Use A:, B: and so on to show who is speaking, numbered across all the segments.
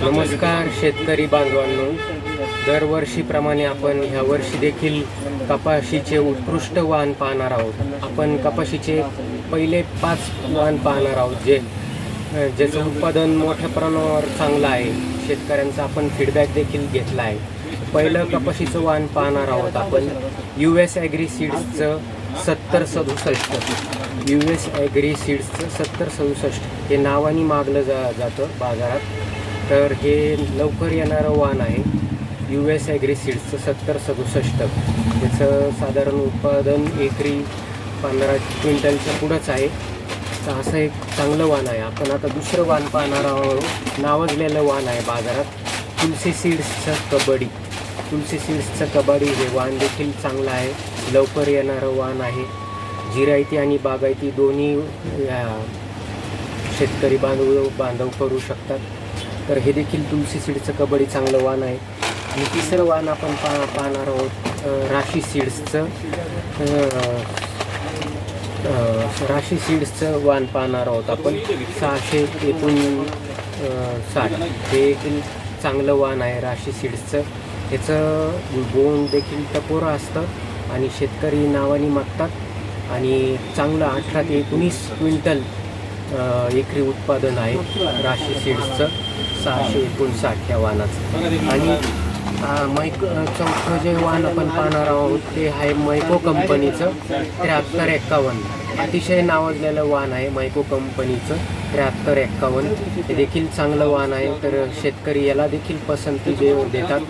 A: नमस्कार शेतकरी बांधवांनो. दरवर्षीप्रमाणे आपण ह्या वर्षी देखील कपाशीचे उत्कृष्ट वाण पाहणार आहोत. आपण कपाशीचे पहिले पाच वाण पाहणार आहोत जे ज्याचं उत्पादन मोठ्या प्रमाणावर चांगलं आहे. शेतकऱ्यांचा आपण फीडबॅक देखील घेतला आहे. पहिलं कपाशीचं वाण पाहणार आहोत आपण. यू एस ॲग्री सीड्सचं सत्तर सदुसष्ट. यू एस ॲग्री सीड्सचं सत्तर सदुसष्ट. हे नावाने मागलं जा जातं बाजारात. तर हे लवकर येणारं वाण आहे. यू एस ॲग्री सीड्सचं सत्तर सदुसष्ट. त्याचं साधारण उत्पादन एकरी पंधरा क्विंटलच्या पुढंच आहे. तर असं एक चांगलं वाण आहे. आपण आता दुसरं वाण पाहणार आहोत. नावाजलेलं वाण आहे बाजारात. तुलसी सीड्सचं कबड्डी. तुलसी सीड्सचं कबड्डी हे वाण देखील चांगलं आहे. लवकर येणारं वाण आहे. जिरायती आणि बागायती दोन्ही या शेतकरी बांधव बांधव करू शकतात. तर हे देखील तुलसी सीडचं कबड्डी चांगलं वाण आहे. आणि तिसरं वाण आपण पा पाहणार आहोत राशी सीड्सचं. राशी सीड्सचं वाण पाहणार आहोत आपण. सहाशे एकूण साठ. हे देखील चांगलं वाण आहे राशी सीड्सचं. ह्याचं बोंड देखील टपोरं असतं आणि शेतकरी नावाने मागतात. आणि चांगलं अठरा ते एकोणीस क्विंटल एकरी उत्पादन आहे राशी सीड्सचं. सहाशे एकोणसाठ या वाहनाचं. आणि मैको चौथं जे वाण आपण पाहणार आहोत ते आहे मैको कंपनीचं त्र्याहत्तर एक्कावन्न. अतिशय नावाजलेलं वाण आहे मैको कंपनीचं त्र्याहत्तर एक्कावन्न. हे देखील चांगलं वाण आहे तर शेतकरी याला देखील पसंती दे देतात.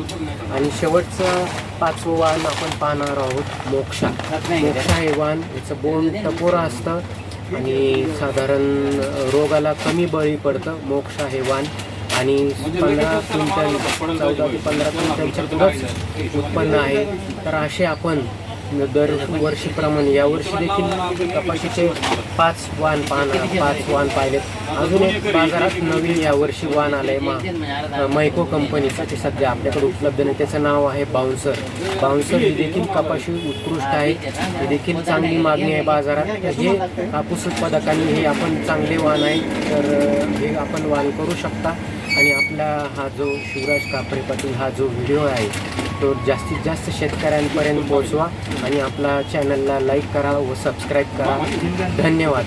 A: आणि शेवटचं पाचवं वाण आपण पाहणार आहोत मोक्षा. मोक्षा हे वाहन याचं बोंड टपोरं असतं आणि साधारण रोगाला कमी बळी पडतं. मोक्षा हे वाण आणि पंधरा क्विंटल चौदा ते पंधरा क्विंटलच्या उत्पन्न आहे. तर असे आपण दर वर्षीप्रमाणे यावर्षी देखील कपाशीचे पाच वाण पाहणार पाच वाण पाहिलेत अजून एक बाजारात नवीन यावर्षी वाण आलंय मा मैको कंपनीचं ते सध्या आपल्याकडे उपलब्ध नाही. त्याचं नाव आहे बाउन्सर बाउन्सर ही देखील कपाशी उत्कृष्ट आहे. ही देखील चांगली मागणी आहे बाजारात. हे कापूस उत्पादकांनी हे आपण चांगले वाण आहे. तर हे आपण वाण करू शकता. आणि आपला हा जो शिवराज कापरे पाटील हा जो व्हिडिओ आहे तो जास्तीत जास्त शेतकऱ्यांपर्यंत पोहोचवा आणि आपला चॅनलला लाईक करा व सबस्क्राईब करा. धन्यवाद.